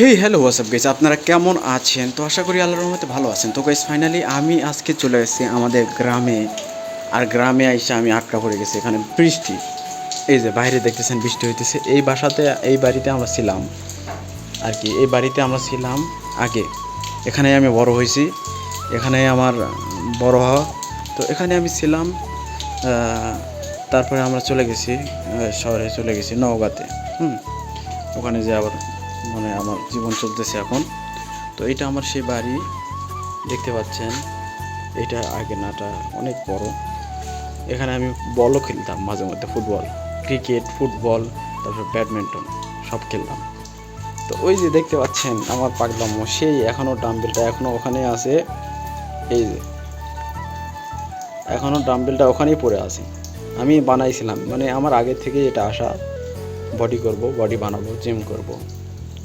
Hey hello WhatsApp guys আপনারা কেমন আছেন? তো আশা করি আল্লাহর রহমতে ভালো আছেন। তো গাইস ফাইনালি আমি আজকে চলে এসেছি আমাদের গ্রামে। আর গ্রামে আইসে আমি আটকা পড়ে গেছি। এখানে বৃষ্টি। এই যে বাইরে দেখতেছেন বৃষ্টি হইতেছে। এই বাসাতে, এই বাড়িতে আমরা ছিলাম। আর কি, এই বাড়িতে আমরা ছিলাম আগে। এখানে আমি বড় হয়েছি। এখানে আমার বড় হওয়া। তো এখানে আমি ছিলাম তারপরে আমরা চলে গেছি শহরে চলে গেছি নওগাঁতে। হুম, ওখানে যে আবার মানে আমার জীবন চলতেছে এখন। তো এটা আমার সেই বাড়ি, দেখতে পাচ্ছেন। এটা আগে নাটা অনেক বড়। এখানে আমি বলও খেলতাম মাঝে মধ্যে ফুটবল ক্রিকেট ফুটবল তারপর ব্যাডমিন্টন সব খেলতাম। তো ওই যে দেখতে পাচ্ছেন আমার পাগলাম সেই এখনও ডাম্বেলটা এখনও ওখানে আছে। এই যে এখনও ডাম্বেলটা ওখানেই পড়ে আছে। আমি বানাইছিলাম মানে আমার আগে থেকে এটা আসা বডি করব বডি বানাবো জিম করব।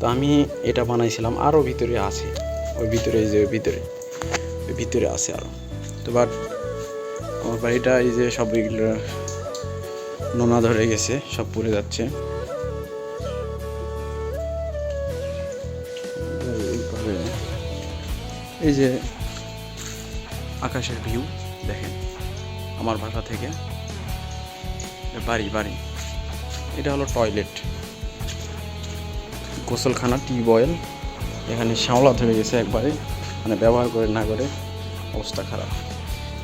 তো আমি এটা বানাইছিলাম আরও ভিতরে আছে। ওই ভিতরে, এই যে ভিতরে ভিতরে আছে আরও তো বাট আমার বাড়িটা এই যে সব নোনা ধরে গেছে, সব পড়ে যাচ্ছে। এই যে আকাশের ভিউ দেখেন, আমার বাসা থেকে। বাড়ি বাড়ি। এটা হলো টয়লেট গোসলখানা টিউব অয়েল এখানে শ্যাওলা ধরে গেছে একবারে। মানে ব্যবহার করে না করে অবস্থা খারাপ।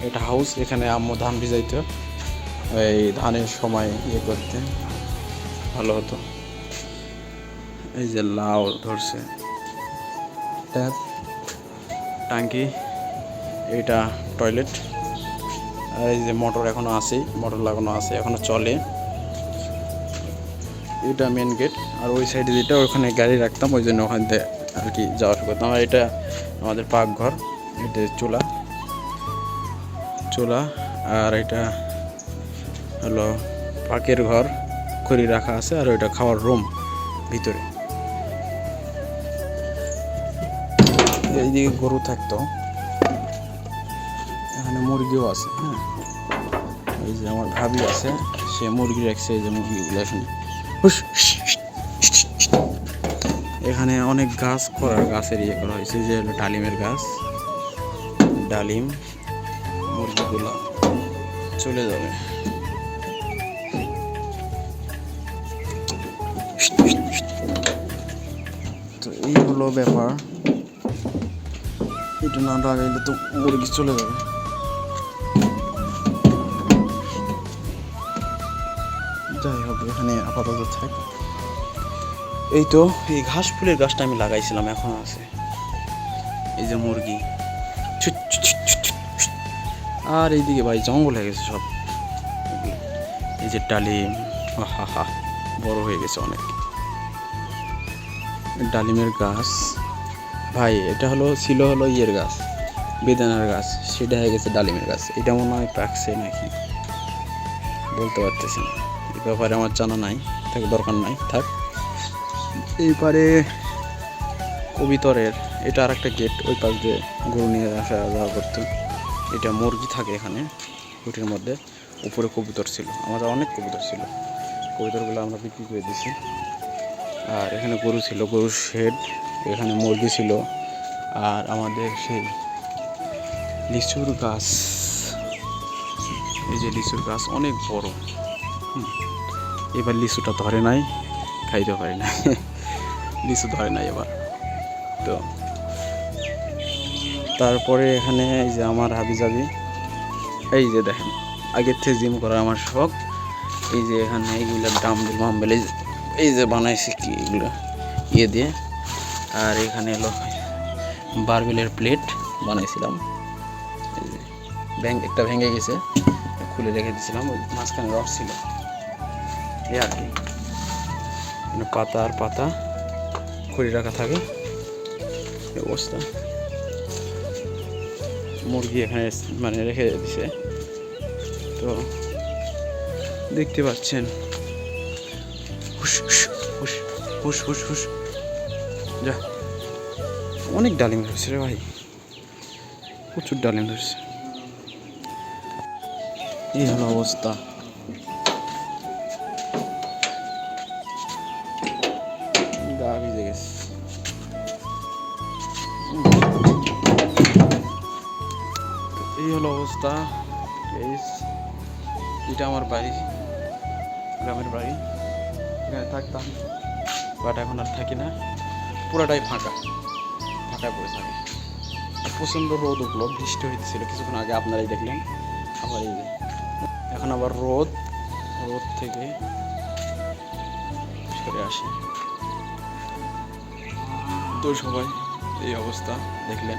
এটা হাউস এখানে আম্মু ধান ভিজাইত। এই ধানের সময় ইয়ে করতে ভালো হতো। এই যে লাউ ধরছে। ট্যাপ টাঙ্কি এটা টয়লেট এই যে মোটর এখনও আছেই মোটর লাগানো আছে, এখনও চলে। এটা মেন গেট আর ওই সাইডে যেটা ওখানে গাড়ি রাখতাম ওই জন্য ওখান থেকে আর কি যাওয়া আসা করতাম। আর এটা আমাদের পাকঘর এটা চুলা। চুলা আর এটা হলো পাকের ঘর খড়ি রাখা আছে আর ওইটা খাওয়ার রুম ভিতরে। এইদিকে গরু থাকতো। এখানে মুরগিও আছে হ্যাঁ। এই যে আমার ভাবি আছে সে মুরগি রাখছে এই যে মুরগিগুলো হুস, এখানে অনেক গাছ করা গাছের ইয়ে করা হয়েছে, যে ডালিমের গাছ, ডালিম, মুরগিগুলো চলে যাবে। তো এই হলো ব্যাপার। এটা না লাগাইলে তো মুরগি চলে যাবে। এখানে আপাতত থাক। এই তো, এই ঘাস ফুলের গাছটা আমি লাগাইছিলাম, এখন আছে। এই যে মুরগি। আর এইদিকে ভাই জঙ্গল হয়ে গেছে সব। এই যে ডালিম হা হা বড় হয়ে গেছে অনেক। ডালিমের গাছ। ভাই, এটা হলো, ছিল হলো ইয়ের গাছ, বেদানার গাছ, সেটা হয়ে গেছে ডালিমের গাছ। এটা মনে হয় পাকছে নাকি? বলতে পারতেছি না। ব্যাপারে আমার জানা নাই থাক দরকার নাই, থাক। এইবারে কবিতরের, এটা আর একটা গেট ওই পাশ দিয়ে গরু নিয়ে আসা যাওয়া করতো। এটা মুরগি থাকে এখানে কুটির মধ্যে। উপরে কবুতর ছিল, আমাদের অনেক কবুতর ছিল। কবুতরগুলো আমরা বিক্রি করে দিছি আর এখানে গরু ছিল, গরুর শেড এখানে মুরগি ছিল। আর আমাদের সেই লিচুর গাছ, এই যে লিচুর গাছ অনেক বড়, হুম। এবার লিচুটা ধরে নাই, খাইতে পারি না লিচু ধরে নাই এবার। তো তারপরে এখানে এই যে আমার হাবি যাবি এই যে দেখেন আগের থেকে জিম করা আমার শখ। এই যে এখানে এইগুলো ডাম্বেল মাম্বেল এই যে- বানাইছি কি এগুলো ইয়ে দিয়ে। আর এখানে এলো বারবেলের প্লেট বানাইছিলাম। এই যে ব্যাং, একটা ভেঙে গেছে, খুলে রেখে দিয়েছিলাম ওই মাঝখানে রড ছিল। এই আর কি। পাতা আর পাতা খড়ি রাখা থাকে। অবস্থা। মুরগি এখানে মানে রেখে দিছে। তো দেখতে পাচ্ছেন। হুস হুস হুস যা। অনেক ডালিম ধরছে রে ভাই। প্রচুর ডালিম ধরছে। এই হলো অবস্থা। হলো অবস্থা এটা আমার বাড়ি। গ্রামের বাড়ি। এখানে থাকতাম বাট এখন আর থাকি না। পুরাটাই ফাঁকা। ফাঁকা পড়ে থাকে। প্রচণ্ড রোদ উঠল, বৃষ্টি হইতেছিল, কিছুক্ষণ আগে আপনারাই দেখলেন। আবার এই এখন আবার রোদ রোদ থেকে সরে আসি। তো সবাই এই অবস্থা, দেখলেন।